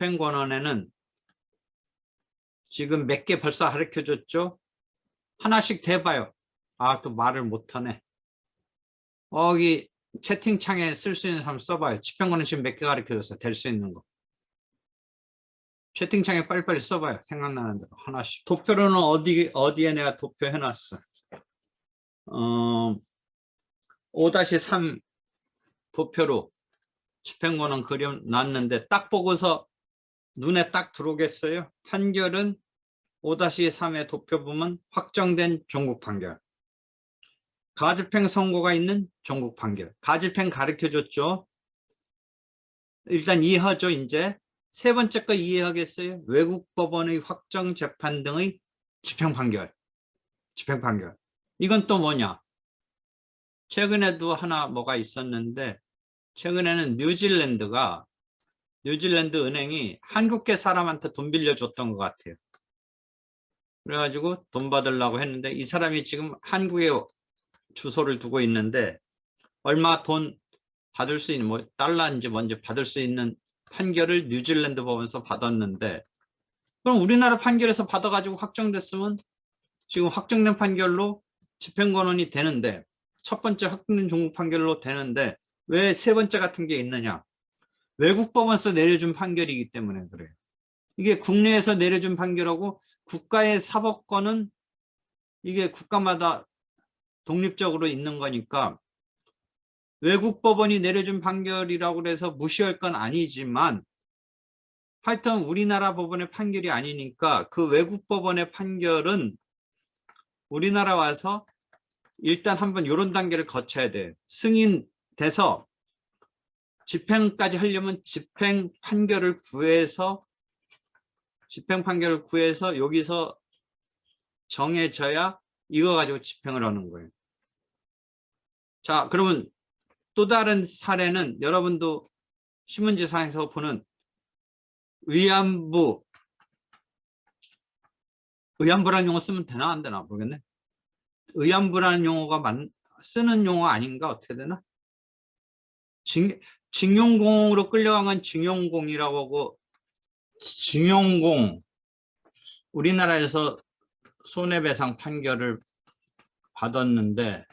집행권원에는 지금 몇 개 벌써 가르쳐 줬죠? 하나씩 대봐요. 아, 또 말을 못하네. 여기 채팅창에 쓸 수 있는 사람 써봐요. 집행권은 지금 몇 개 가르쳐 줬어요. 될수 있는 거. 채팅창에 빨리빨리 써봐요. 생각나는 대로 하나씩. 도표로는 어디, 어디에 내가 도표 해놨어. 어, 5-3 도표로 집행권은 그려놨는데 딱 보고서 눈에 딱 들어오겠어요? 판결은 5-3의 도표 보면 확정된 종국 판결. 가집행 선고가 있는 종국 판결. 가집행 가르쳐 줬죠? 일단 이해하죠, 이제. 세 번째 거 이해하겠어요? 외국 법원의 확정 재판 등의 집행 판결. 집행 판결. 이건 또 뭐냐? 최근에도 하나 뭐가 있었는데 최근에는 뉴질랜드가 뉴질랜드 은행이 한국계 사람한테 돈 빌려줬던 것 같아요. 그래가지고 돈 받으려고 했는데 이 사람이 지금 한국에 주소를 두고 있는데 얼마 돈 받을 수 있는 뭐 달러인지 뭔지 받을 수 있는 판결을 뉴질랜드 법원에서 받았는데 그럼 우리나라 판결에서 받아가지고 확정됐으면 지금 확정된 판결로 집행권원이 되는데 첫 번째 확정된 종국 판결로 되는데 왜 세 번째 같은 게 있느냐 외국 법원에서 내려준 판결이기 때문에 그래요 이게 국내에서 내려준 판결하고 국가의 사법권은 이게 국가마다 독립적으로 있는 거니까 외국 법원이 내려준 판결이라고 해서 무시할 건 아니지만 하여튼 우리나라 법원의 판결이 아니니까 그 외국 법원의 판결은 우리나라 와서 일단 한번 이런 단계를 거쳐야 돼. 승인돼서 집행까지 하려면 집행 판결을 구해서 집행 판결을 구해서 여기서 정해져야 이거 가지고 집행을 하는 거예요. 자, 그러면 또 다른 사례는 여러분도 신문지상에서 보는 위안부 의안부라는 용어 쓰면 되나 안 되나 모르겠네. 의안부라는 용어가 만, 쓰는 용어 아닌가 어떻게 되나? 징, 징용공으로 끌려간 건 징용공이라고 하고 징용공 우리나라에서 손해배상 판결을 받았는데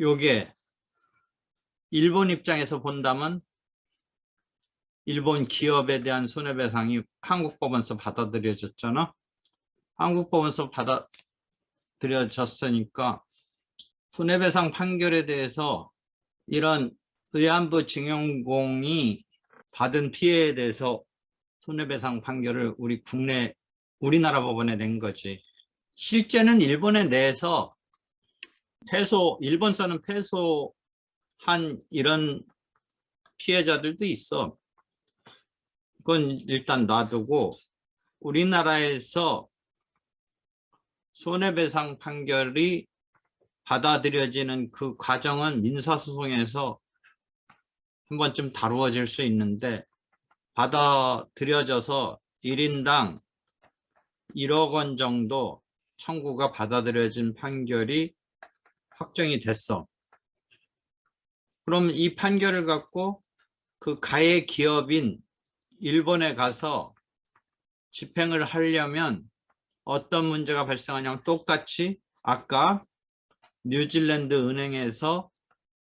요게 일본 입장에서 본다면 일본 기업에 대한 손해배상이 한국 법원에서 받아들여졌잖아. 한국 법원에서 받아들여졌으니까 손해배상 판결에 대해서 이런 의안부 징용공이 받은 피해에 대해서 손해배상 판결을 우리 국내 우리나라 법원에 낸 거지. 실제는 일본에 내서 패소 일본서는 패소한 이런 피해자들도 있어. 그건 일단 놔두고 우리나라에서 손해배상 판결이 받아들여지는 그 과정은 민사소송에서 한 번쯤 다루어질 수 있는데 받아들여져서 1인당 1억 원 정도 청구가 받아들여진 판결이 확정이 됐어. 그럼 이 판결을 갖고 그 가해 기업인 일본에 가서 집행을 하려면 어떤 문제가 발생하냐면 똑같이 아까 뉴질랜드 은행에서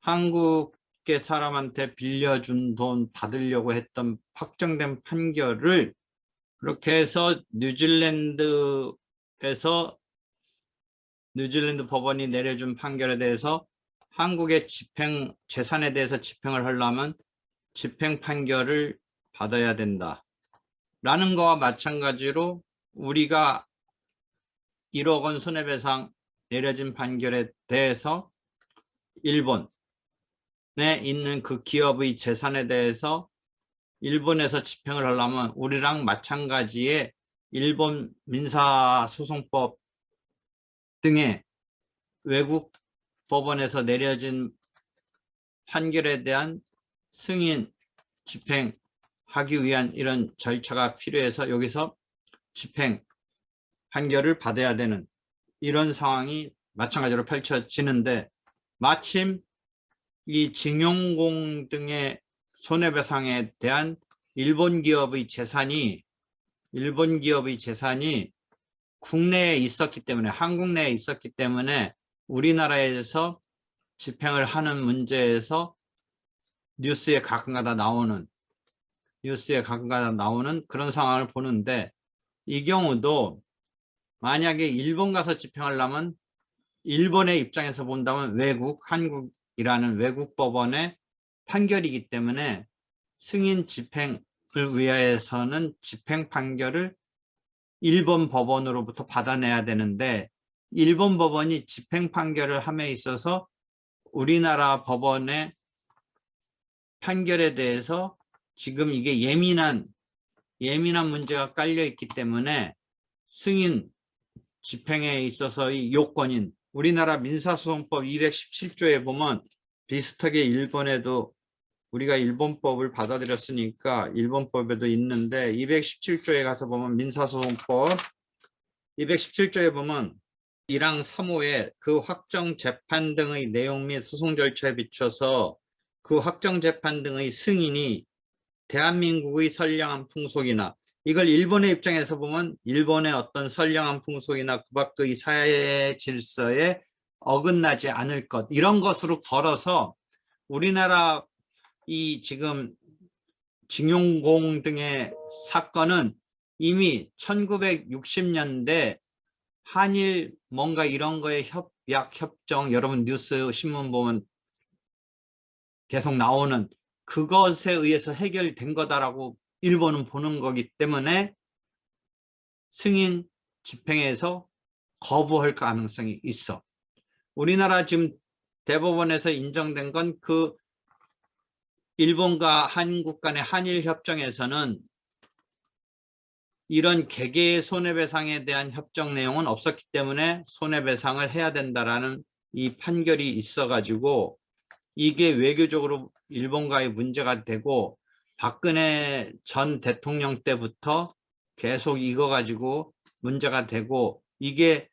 한국계 사람한테 빌려준 돈 받으려고 했던 확정된 판결을 그렇게 해서 뉴질랜드에서 뉴질랜드 법원이 내려준 판결에 대해서 한국의 집행 재산에 대해서 집행을 하려면 집행 판결을 받아야 된다. 라는 거와 마찬가지로 우리가 1억 원 손해배상 내려진 판결에 대해서 일본에 있는 그 기업의 재산에 대해서 일본에서 집행을 하려면 우리랑 마찬가지의 일본 민사소송법 등의 외국 법원에서 내려진 판결에 대한 승인 집행하기 위한 이런 절차가 필요해서 여기서 집행 판결을 받아야 되는 이런 상황이 마찬가지로 펼쳐지는데 마침 이 징용공 등의 손해배상에 대한 일본 기업의 재산이 일본 기업의 재산이 국내에 있었기 때문에 한국 내에 있었기 때문에 우리나라에서 집행을 하는 문제에서 뉴스에 가끔가다 나오는 뉴스에 가끔가다 나오는 그런 상황을 보는데 이 경우도 만약에 일본 가서 집행하려면 일본의 입장에서 본다면 외국 한국이라는 외국 법원의 판결이기 때문에 승인 집행을 위해서는 집행 판결을 일본 법원으로부터 받아내야 되는데 일본 법원이 집행 판결을 함에 있어서 우리나라 법원의 판결에 대해서 지금 이게 예민한 예민한 문제가 깔려 있기 때문에 승인 집행에 있어서의 요건인 우리나라 민사소송법 217조에 보면 비슷하게 일본에도 우리가 일본법을 받아들였으니까 일본법에도 있는데 217조에 가서 보면 민사소송법 217조에 보면 1항 3호에 그 확정 재판 등의 내용 및 소송 절차에 비춰서 그 확정 재판 등의 승인이 대한민국의 선량한 풍속이나 이걸 일본의 입장에서 보면 일본의 어떤 선량한 풍속이나 그 밖의 사회 질서에 어긋나지 않을 것 이런 것으로 걸어서 우리나라 이 지금 징용공 등의 사건은 이미 1960년대 한일 뭔가 이런 거에 협약 협정 여러분 뉴스 신문 보면 계속 나오는 그것에 의해서 해결된 거다라고 일본은 보는 거기 때문에 승인 집행에서 거부할 가능성이 있어. 우리나라 지금 대법원에서 인정된 건 그 일본과 한국 간의 한일 협정에서는 이런 개개의 손해배상에 대한 협정 내용은 없었기 때문에 손해배상을 해야 된다라는 이 판결이 있어가지고 이게 외교적으로 일본과의 문제가 되고 박근혜 전 대통령 때부터 계속 이거 가지고 문제가 되고 이게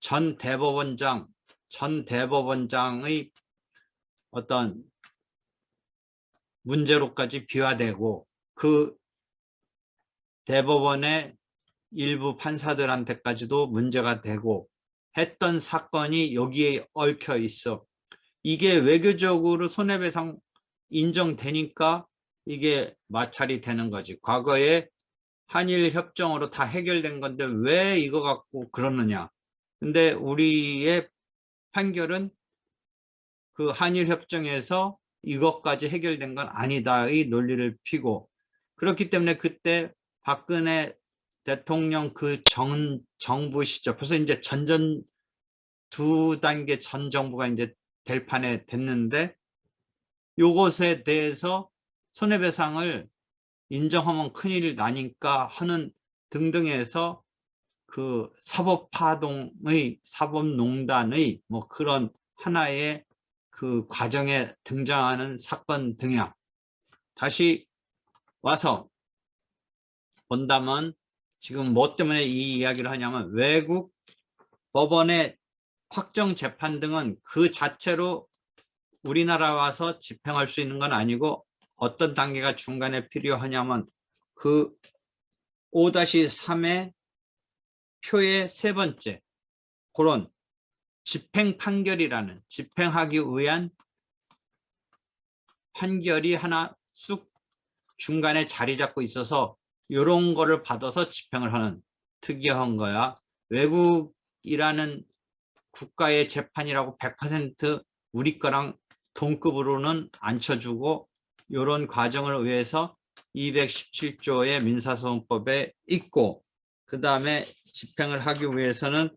전 대법원장 전 대법원장의 어떤 문제로까지 비화되고 그 대법원의 일부 판사들한테까지도 문제가 되고 했던 사건이 여기에 얽혀 있어. 이게 외교적으로 손해배상 인정되니까 이게 마찰이 되는 거지. 과거에 한일 협정으로 다 해결된 건데 왜 이거 갖고 그러느냐. 근데 우리의 판결은 그 한일 협정에서 이것까지 해결된 건 아니다의 논리를 피고 그렇기 때문에 그때 박근혜 대통령 그 정, 정부 시절 벌써 이제 전전 두 단계 전 정부가 이제 될 판에 됐는데 요것에 대해서 손해배상을 인정하면 큰일이 나니까 하는 등등해서 그 사법파동의 사법농단의 뭐 그런 하나의 그 과정에 등장하는 사건 등이야. 다시 와서 본다면 지금 뭐 때문에 이 이야기를 하냐면 외국 법원의 확정 재판 등은 그 자체로 우리나라 와서 집행할 수 있는 건 아니고 어떤 단계가 중간에 필요하냐면 그 5-3의 표의 세 번째 그런 집행 판결이라는 집행하기 위한 판결이 하나 쑥 중간에 자리 잡고 있어서 이런 거를 받아서 집행을 하는 특이한 거야. 외국이라는 국가의 재판이라고 100% 우리 거랑 동급으로는 안 쳐주고 이런 과정을 위해서 217조의 민사소송법에 있고 그 다음에 집행을 하기 위해서는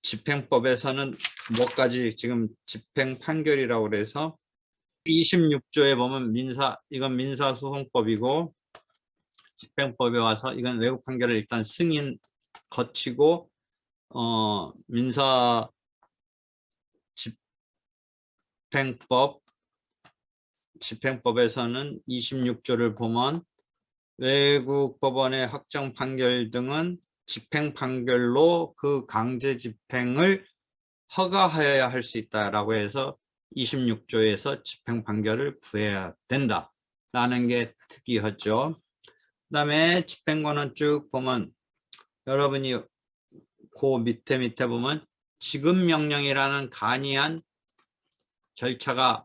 집행법에서는 뭐까지 지금 집행 판결이라고 그래서 26조에 보면 민사 이건 민사소송법이고 집행법에 와서 이건 외국 판결을 일단 승인 거치고 어 민사 집행법 집행법에서는 26조를 보면 외국 법원의 확정 판결 등은 집행 판결로 그 강제 집행을 허가하여야 할 수 있다라고 해서 26조에서 집행 판결을 구해야 된다. 된다라는 게 특이하죠. 그다음에 집행권은 쭉 보면 여러분이 그 밑에 밑에 보면 지급 명령이라는 간이한 절차가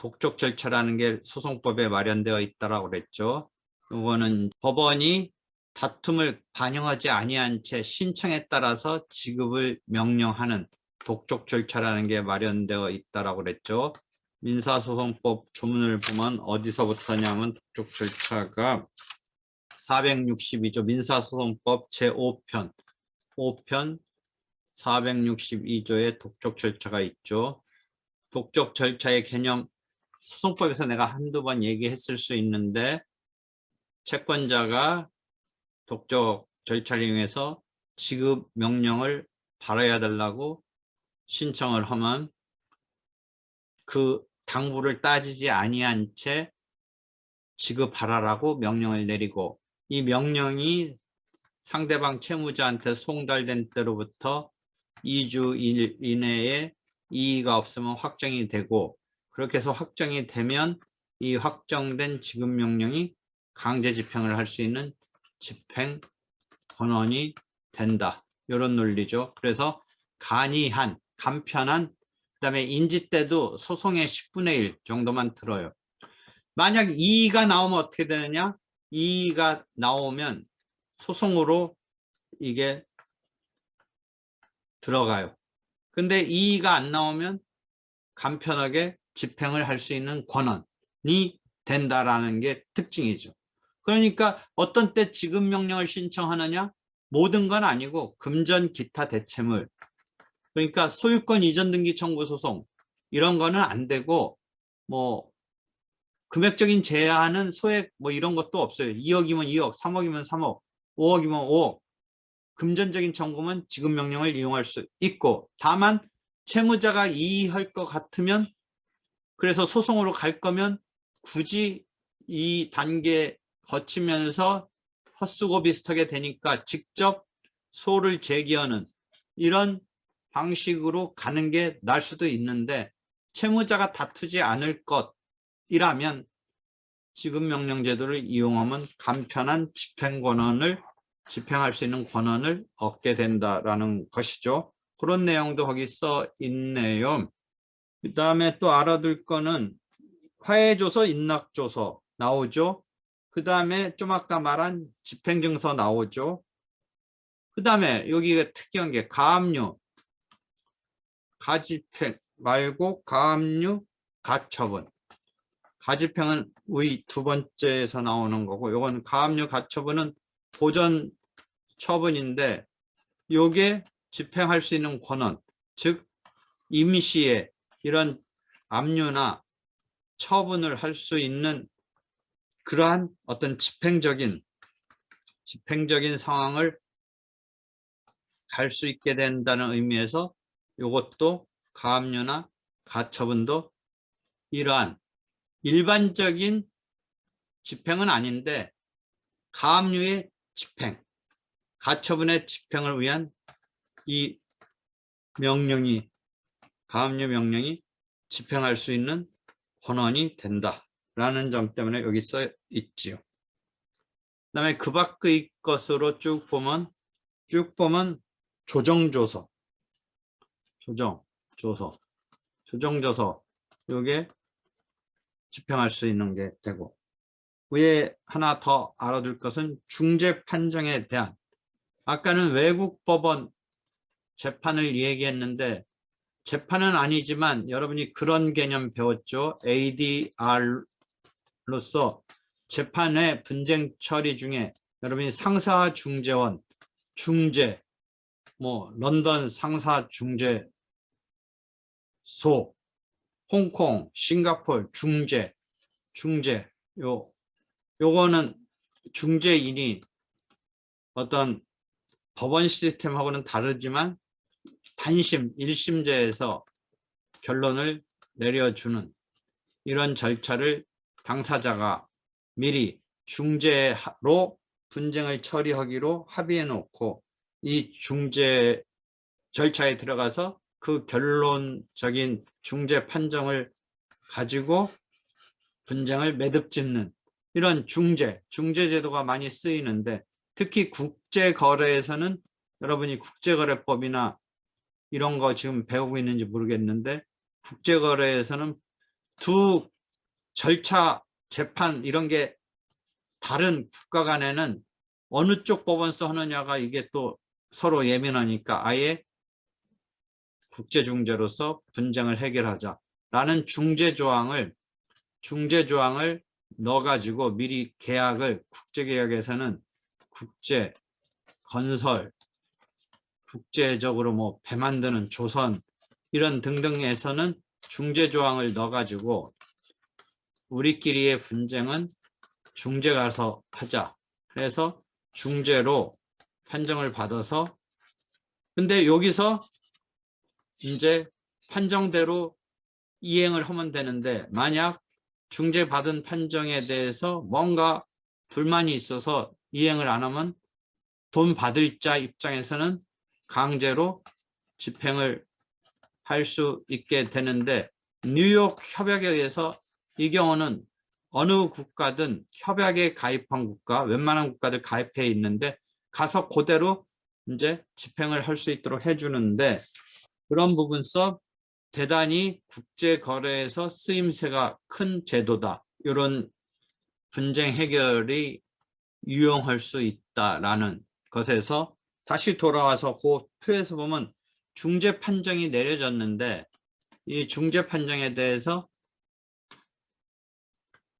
독촉 절차라는 게 소송법에 마련되어 있다라고 그랬죠. 이거는 법원이 다툼을 반영하지 아니한 채 신청에 따라서 지급을 명령하는 독촉 절차라는 게 마련되어 있다라고 그랬죠. 민사소송법 조문을 보면 어디서부터냐면 독촉 절차가 462조 민사소송법 제5편 5편 462조의 독촉 절차가 있죠. 독촉 절차의 개념 소송법에서 내가 한두 번 얘기했을 수 있는데 채권자가 독촉 절차를 이용해서 지급 명령을 받아야 달라고 신청을 하면 그 당부를 따지지 아니한 채 지급하라라고 명령을 내리고 이 명령이 상대방 채무자한테 송달된 때로부터 2주 일 이내에 이의가 없으면 확정이 되고 그렇게 해서 확정이 되면 이 확정된 지급 명령이 강제 집행을 할 수 있는 집행 권한이 된다. 이런 논리죠. 그래서 간이한, 간편한, 그 다음에 인지 때도 소송의 10분의 1 정도만 들어요. 만약 이의가 나오면 어떻게 되느냐? 이의가 나오면 소송으로 이게 들어가요. 근데 이의가 안 나오면 간편하게 집행을 할 수 있는 권한이 된다라는 게 특징이죠. 그러니까 어떤 때 지급 명령을 신청하느냐? 모든 건 아니고 금전 기타 대체물 그러니까 소유권 이전 등기 청구 소송 이런 거는 안 되고 뭐 금액적인 제한은 소액 뭐 이런 것도 없어요. 2억이면 2억, 3억이면 3억, 5억이면 5억. 금전적인 청구면 지급 명령을 이용할 수 있고 다만 채무자가 이의할 것 같으면 그래서 소송으로 갈 거면 굳이 이 단계 거치면서 헛수고 비슷하게 되니까 직접 소를 제기하는 이런 방식으로 가는 게 날 수도 있는데 채무자가 다투지 않을 것이라면 지급 명령 제도를 이용하면 간편한 집행 권한을 집행할 수 있는 권한을 얻게 된다라는 것이죠. 그런 내용도 거기 써 있네요. 그 다음에 또 알아둘 거는 화해조서, 인락조서 나오죠. 그 다음에 좀 아까 말한 집행증서 나오죠. 그 다음에 여기가 특이한 게 가압류, 가집행 말고 가압류, 가처분. 가집행은 의 두 번째에서 나오는 거고 요건 가압류, 가처분은 보전 처분인데 요게 집행할 수 있는 권한, 즉 임시에 이런 압류나 처분을 할 수 있는 그러한 어떤 집행적인 집행적인 상황을 갈 수 있게 된다는 의미에서 이것도 가압류나 가처분도 이러한 일반적인 집행은 아닌데 가압류의 집행, 가처분의 집행을 위한 이 명령이 가압류 명령이 집행할 수 있는 권한이 된다라는 점 때문에 여기 써 있지요. 그다음에 그 밖의 것으로 쭉 보면 쭉 보면 조정조서, 조정 조서, 조정조서. 요게 집행할 수 있는 게 되고 위에 하나 더 알아둘 것은 중재 판정에 대한. 아까는 외국 법원 재판을 얘기했는데 재판은 아니지만 여러분이 그런 개념 배웠죠. ADR로서 재판의 분쟁 처리 중에 여러분이 상사 중재원, 중재, 뭐 런던 상사 중재소, 홍콩, 싱가폴 중재, 중재 요 요거는 중재인이 어떤 법원 시스템하고는 다르지만 단심 1심제에서 결론을 내려주는 이런 절차를 당사자가 미리 중재로 분쟁을 처리하기로 합의해 놓고 이 중재 절차에 들어가서 그 결론적인 중재 판정을 가지고 분쟁을 매듭 짓는 이런 중재, 중재 제도가 많이 쓰이는데 특히 국제 거래에서는 여러분이 국제거래법이나 이런 거 지금 배우고 있는지 모르겠는데 국제거래에서는 두 절차 재판 이런 게 다른 국가 간에는 어느 쪽 법원서 하느냐가 이게 또 서로 예민하니까 아예 국제중재로서 분쟁을 해결하자라는 중재 조항을 중재 조항을 넣어가지고 미리 계약을 국제계약에서는 국제 건설 국제적으로 뭐 배 만드는 조선 이런 등등에서는 중재 조항을 넣어가지고 우리끼리의 분쟁은 중재 가서 하자. 그래서 중재로 판정을 받아서 근데 여기서 이제 판정대로 이행을 하면 되는데 만약 중재 받은 판정에 대해서 뭔가 불만이 있어서 이행을 안 하면 돈 받을 자 입장에서는 강제로 집행을 할 수 있게 되는데 뉴욕 협약에 의해서 이 경우는 어느 국가든 협약에 가입한 국가, 웬만한 국가들 가입해 있는데 가서 그대로 이제 집행을 할 수 있도록 해주는데 그런 부분서 대단히 국제 거래에서 쓰임새가 큰 제도다. 이런 분쟁 해결이 유용할 수 있다라는 것에서 다시 돌아와서 그 표에서 보면 중재 판정이 내려졌는데 이 중재 판정에 대해서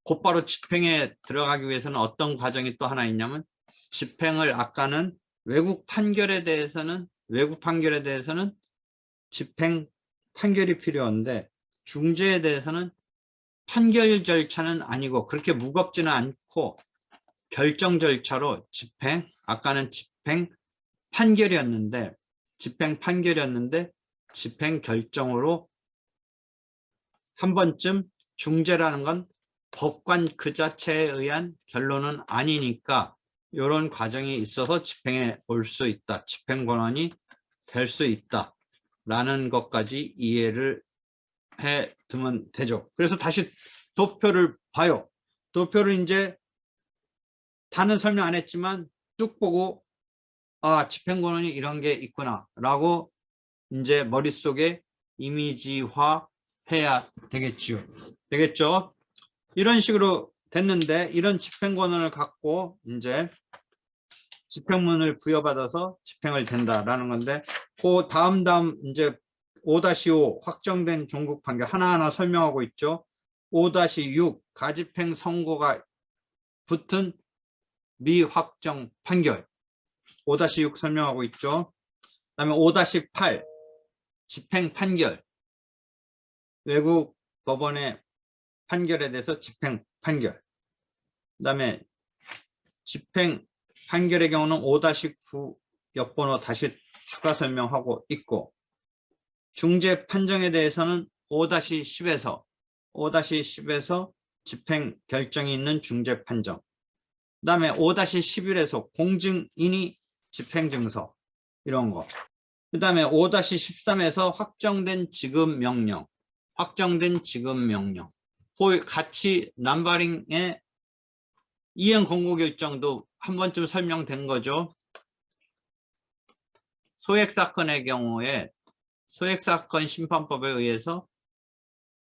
곧바로 집행에 들어가기 위해서는 어떤 과정이 또 하나 있냐면 집행을 아까는 외국 판결에 대해서는 외국 판결에 대해서는 집행 판결이 필요한데 중재에 대해서는 판결 절차는 아니고 그렇게 무겁지는 않고 결정 절차로 집행 아까는 집행 판결이었는데 집행 판결이었는데 집행 결정으로 한 번쯤 중재라는 건 법관 그 자체에 의한 결론은 아니니까 이런 과정이 있어서 집행에 올수 있다. 집행 권한이 될 수 있다. 라는 것까지 이해를 해 두면 되죠. 그래서 다시 도표를 봐요. 도표를 이제 다는 설명 안 했지만 쭉 보고 아 집행 권한이 이런 게 있구나 라고 이제 머릿속에 이미지화 해야 되겠죠. 되겠죠? 이런 식으로 됐는데 이런 집행 권한을 갖고 이제 집행문을 부여받아서 집행을 된다라는 건데 그 다음 다음 이제 5-5 확정된 종국 판결 하나하나 설명하고 있죠. 5-6 가집행 선고가 붙은 미확정 판결 5-6 설명하고 있죠. 그다음에 5-8 집행 판결. 외국 법원의 판결에 대해서 집행 판결. 그다음에 집행 판결의 경우는 5-9 역번호 다시 추가 설명하고 있고 중재 판정에 대해서는 5-10에서 5-10에서 집행 결정이 있는 중재 판정. 그 다음에 5-11에서 공증인이 집행증서 이런 거. 그 다음에 5-13에서 확정된 지급 명령, 확정된 지급 명령. 그 같이 남바링의 이행 공고 결정도 한 번쯤 설명된 거죠. 소액 사건의 경우에 소액 사건 심판법에 의해서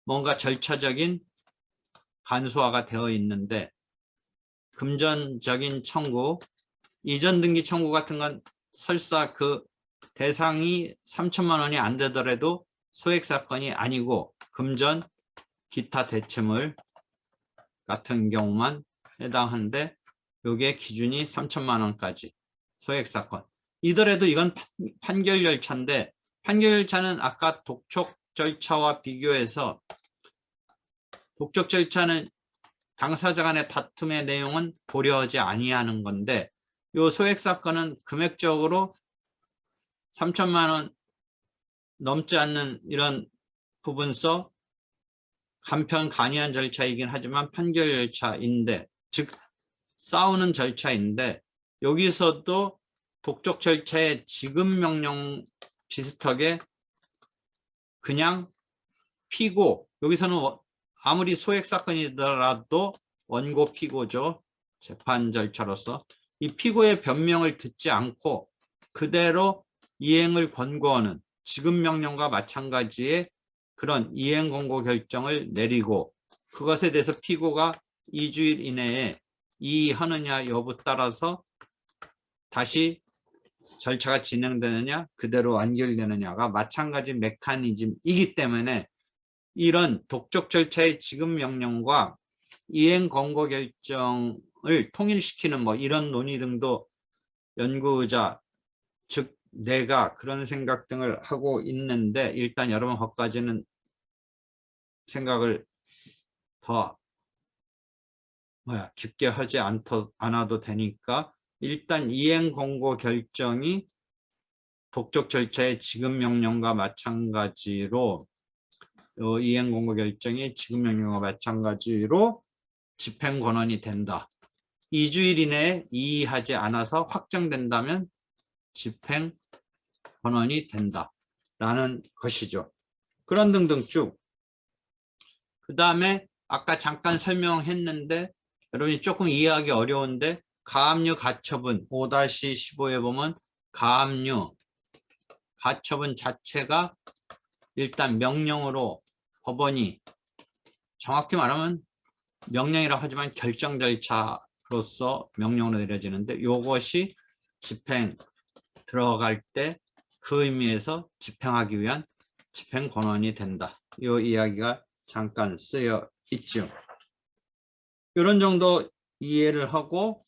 뭔가 절차적인 간소화가 되어 있는데 금전적인 청구, 이전 등기 청구 같은 건 설사 그 대상이 3천만 원이 안 되더라도 소액 사건이 아니고 금전 기타 대체물 같은 경우만 해당하는데 요게 기준이 3천만 원까지 소액 사건. 이더라도 이건 판- 판결 절차인데 판결 절차는 아까 독촉 절차와 비교해서 독촉 절차는 당사자 간의 다툼의 내용은 고려하지 아니하는 건데 요 소액 사건은 금액적으로 3천만 원 넘지 않는 이런 부분서 간편 간이한 절차이긴 하지만 판결 절차인데 즉 싸우는 절차인데 여기서도 독촉 절차의 지급 명령 비슷하게 그냥 피고 여기서는 워- 아무리 소액 사건이더라도 원고 피고죠. 재판 절차로서 이 피고의 변명을 듣지 않고 그대로 이행을 권고하는 지급 명령과 마찬가지의 그런 이행 권고 결정을 내리고 그것에 대해서 피고가 2주일 이내에 이의하느냐 여부 따라서 다시 절차가 진행되느냐 그대로 완결되느냐가 마찬가지 메커니즘이기 때문에 이런 독촉 절차의 지급 명령과 이행 권고 결정 을 통일시키는 뭐 이런 논의 등도 연구자 즉 내가 그런 생각 등을 하고 있는데 일단 여러분 것까지는 생각을 더 뭐야 깊게 하지 않더, 않아도 되니까 일단 이행 권고 결정이 독촉 절차의 지급 명령과 마찬가지로 어, 이행 권고 결정이 지급 명령과 마찬가지로 집행 권한이 된다. 2주일 이내에 이의하지 않아서 확정된다면 집행 권한이 된다라는 것이죠. 그런 등등 쭉. 그 다음에 아까 잠깐 설명했는데 여러분이 조금 이해하기 어려운데 가압류 가처분 5-15에 보면 가압류 가처분 자체가 일단 명령으로 법원이 정확히 말하면 명령이라고 하지만 결정 절차 로서 명령으로 내려지는데 이것이 집행 들어갈 때 그 의미에서 집행하기 위한 집행 권한이 된다. 이 이야기가 잠깐 쓰여 있죠. 이런 정도 이해를 하고